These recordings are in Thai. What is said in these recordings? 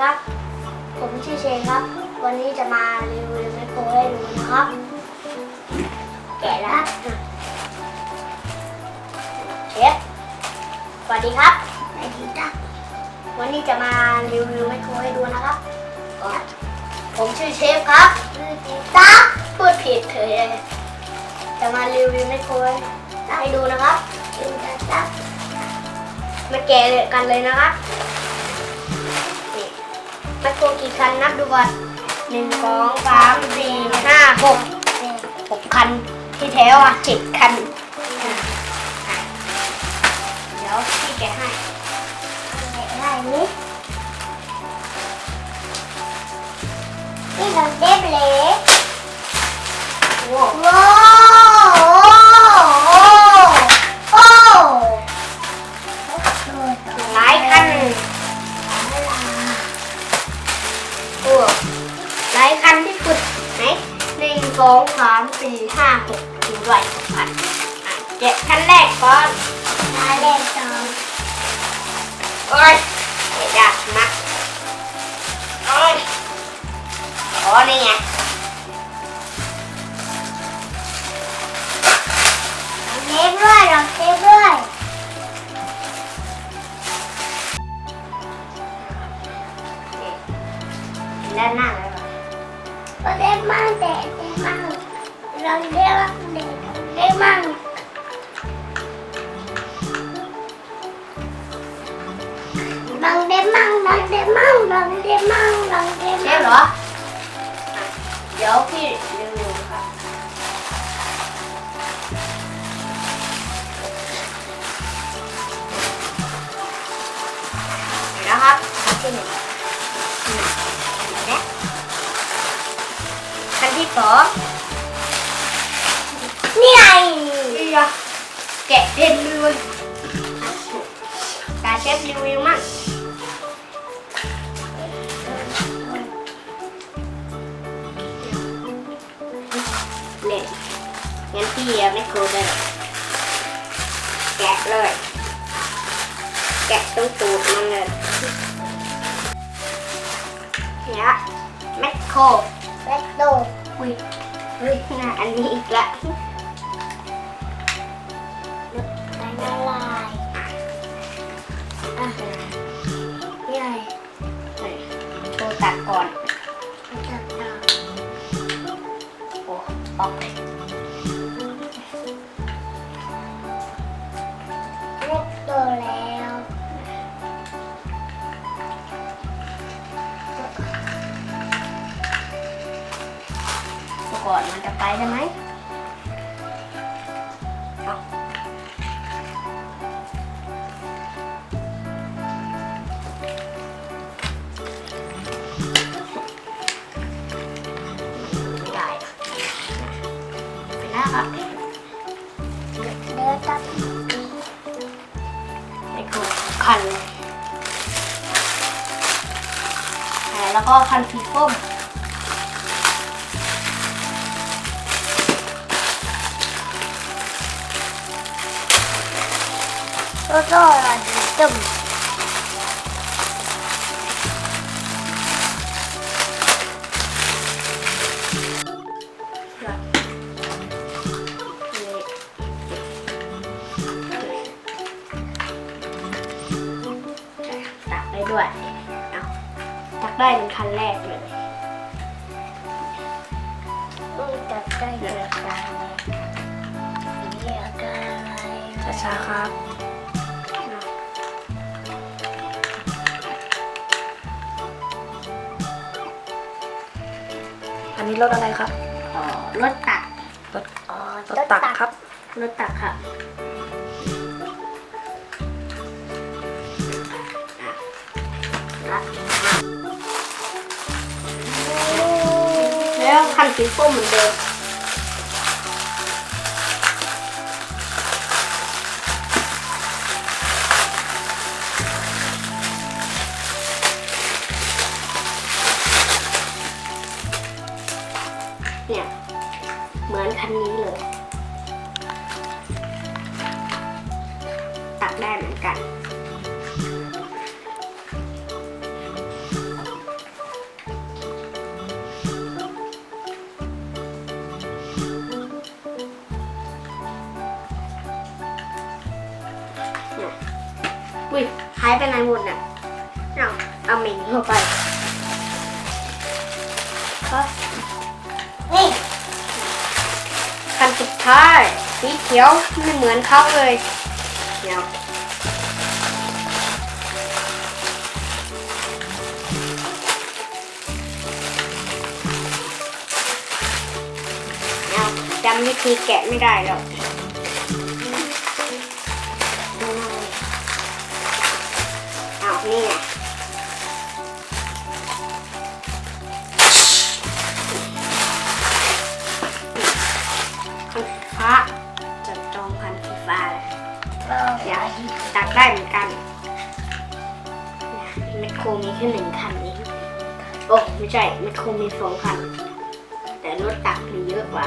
ครับ ผมชื่อเชนครับ วันนี้จะมารีวิวแมคโครให้ดูนะครับ แกะแล้วเชฟสวัสดีครับสวัสดีครับวันนี้จะมารีวิวแมคโครให้ดูนะครับ ผมชื่อเชฟครับชื่อจิ๊ตั๊กพูดผิดเถอะจะมารีวิวแมคโครให้ดูนะครับชื่อตั๊กมาแกะกันเลยนะครับนี่ แมคโครกี่คันนับดูก่อนหนึ่งสองสามสี่ห้าหกหกคันที่แท้อะเจ็ดคันเดี๋ยวพี่แกะให้แกะให้นี่นี่เราเด็บ โมั่งบังได้มั่งบังได้มั่งบังได้มั่งเชฟเหรอเดี๋ยวพี่รีวิวครับเดี๋ยวนะครับที่หนึ่งนะคันที่สองนี่ไงนี่อะแกะเด่นเลยตาเชฟรีวิวมั่ง งั้นพี่เอาไม่โครเลยแกะเลย แกะตรงตูดมันเลยเนี่ยแมคโครแมคโครอุ้ยเฮ้ยน่าอันนี้อีกละละลายอะนี่ไงโชว์ตัดก่อน อนมันจะไปได้ไหมได้อะไปแล้วครับเดี๋ยวตัดไอ้กูคันเลยแล้วก็คันสีส้ม แล้วก็อันนี้ตึมตักได้ด้วย เอาตักได้เป็นคันแรกเลย นนี้รถอะไรครับอ๋อรถตักรถอ๋อรถตักครับ รถตักค่ะแล้วคันสีส้มเหมือนเดิมายไปไหนหมดเนี่ยเอาเอาเหม็นเข้าไปครับนี่คันสุดท้ายสีเขียวไม่เหมือนเขาเลยเดี๋ยวเอาจำวิธีแกะไม่ได้แล้วเอา ยากตักได้เหมือนกันแมคโครมีแค่หนึ่งคันเองโอ้ไม่ใช่แมคโครมีสองคัน แต่รถตักมีเยอะกว่า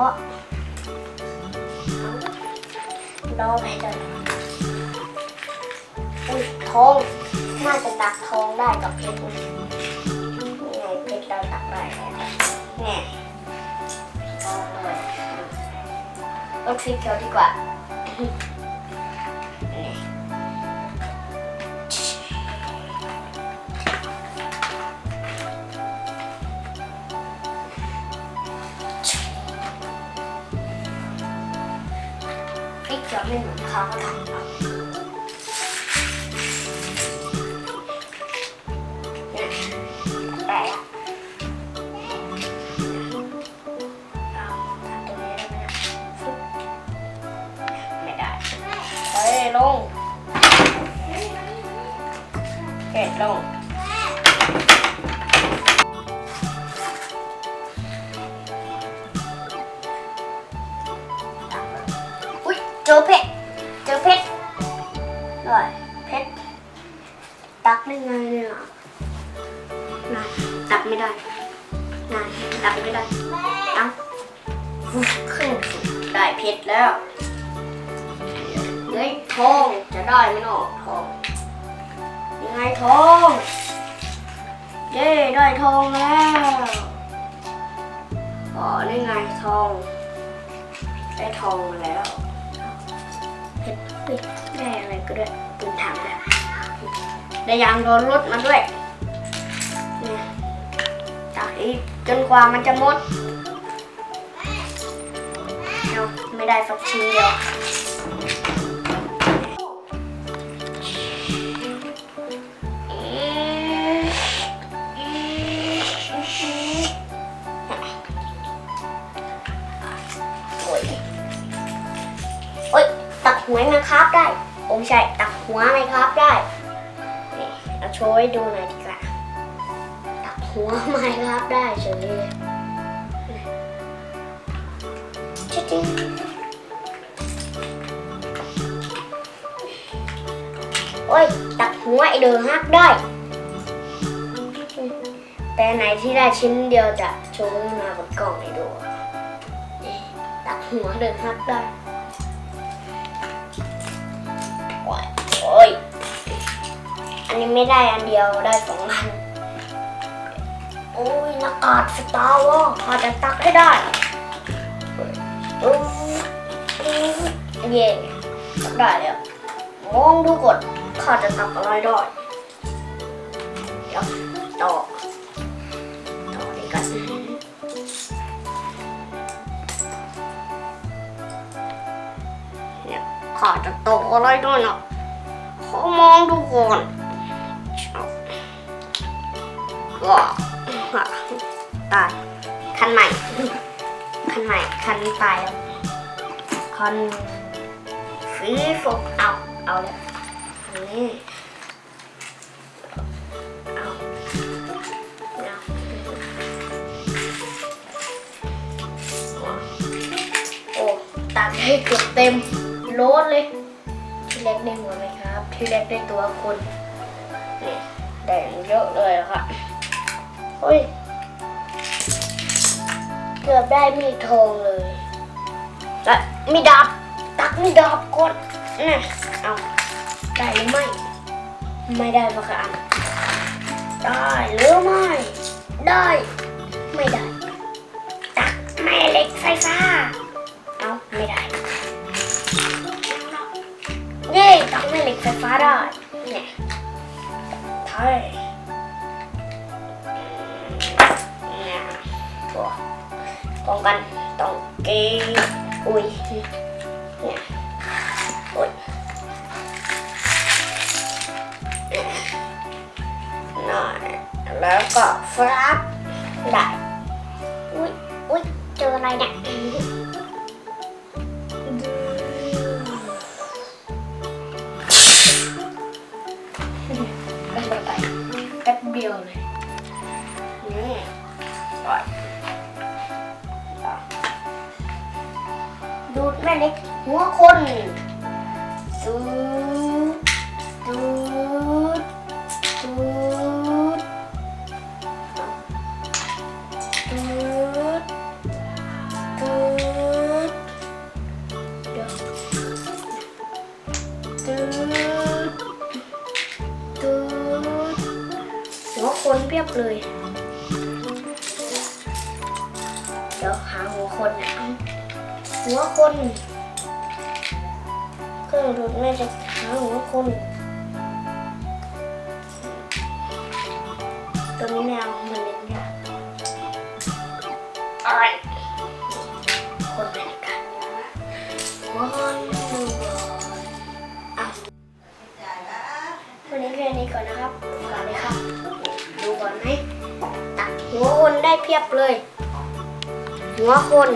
ล้อเอาไปเลยอุ้ยทอง น่าจะตักทองได้กับเพชรนี่ไงเพชรเราตักได้แล้วเนี่ยทองเลยต้องสีเขียวดีกว่า จะไม่เหมือนเขาทำหรอกเนี่ยแต่เอาทำตรงนี้ได้ไหมเนี่ยฟึ๊บไม่ได้เฮ้ยลงเก็ดลง อุ้ยเจอเพชรเจอเพชรด้วยเพชรตักได้ไงเนี่ยน่ะตักไม่ได้น่ะตักไม่ได้เอ้าอุ๊ยขึ้นได้เพชรแล้วเฮ้ยทองจะได้ไหมเนาะทองยังไงทองเย้ได้ทองแล้วอ๋อนี่ไงทอง ได้ทองมาแล้วเพชรเฮ้ย ได้อะไรก็ได้ปืนถังแล้ได้ยางโดนรถมาด้วยนี่ยจากอีกจนกว่ามันจะหมดเอาไม่ได้สักชิ้นเดียว หัวไหมครับได้โอม่ใช่ตักหัวไหมครับได้นี่เอาโชว์ให้ดูหน่อยดีกว่าตักหัวไหมครับได้เฉยเลยจิ๊ดจิ๊ดโอ้ยตักหัวไอเดอฮักได้ แต่ไหนที่ได้ชิ้นเดียวจะโชว์ขึ้นมาบนกล่องให้ดูนี่ตักหัวเดินฮักได้ นี้ไม่ได้อันเดียวได้สองอัน โอ้ยหน้ากากสตาร์วอร์พอจะตักให้ได้โอ้ยเย่ตักได้แล้วมองดูก่อนข้าจะตักอะไรได้เดี๋ยวต่อต่อดีกันเนี่ยข้าจะตกอะไรด้วยนะขอมองดูก่อน ก็ตายคันใหม่ คันใหม่ คันนี้ตายแล้วคันฟีฟกเอาเอาเลยอันนี้เอาเอาโอ้ตัดให้เกือบเต็มโลดเลยที่เล็กได้หัวไหมครับ ที่เล็กได้ตัวคนนี่ได้เยอะเลยอะค่ะ เฮ้ย เกือบได้มีดทองเลยและมีดาบตักมีดาบกดนี่เอาได้หรือไม่ ไม่ได้ปะคะอันได้หรือไม่ ได้ ไม่ได้ ตักแม่เหล็กไฟฟ้า เอาไม่ได้เย้ตักแม่เหล็กไฟฟ้าได้เนี่ยใช่เนี่ย ตัวป้องกันต้องเกงอุ้ยเนี่ยอุ้ยหน่อยแล้วก็ฟลับได้อุ้ยอุ้ยเจออะไรเนี่ยกันไปไปแป๊บเดียวเลยนี่ปล่อย แม่เล็กหัวคนดูดดูดดูดดูดดูดตูดตูดหัวคนเพียบเลย เดี๋ยวหาหัวคนนะ หัวคนเครื่องดูดแม่จะหาหัวคนตัวนี้ไม่เอามันเล่นยากอะไรคนเป็นกันหัวคนอะวันนี้แค่นี้ก่อนนะครับก่อนเลยครับ ดูก่อนไหมตัดหัวคนได้เพียบเลย หัวคน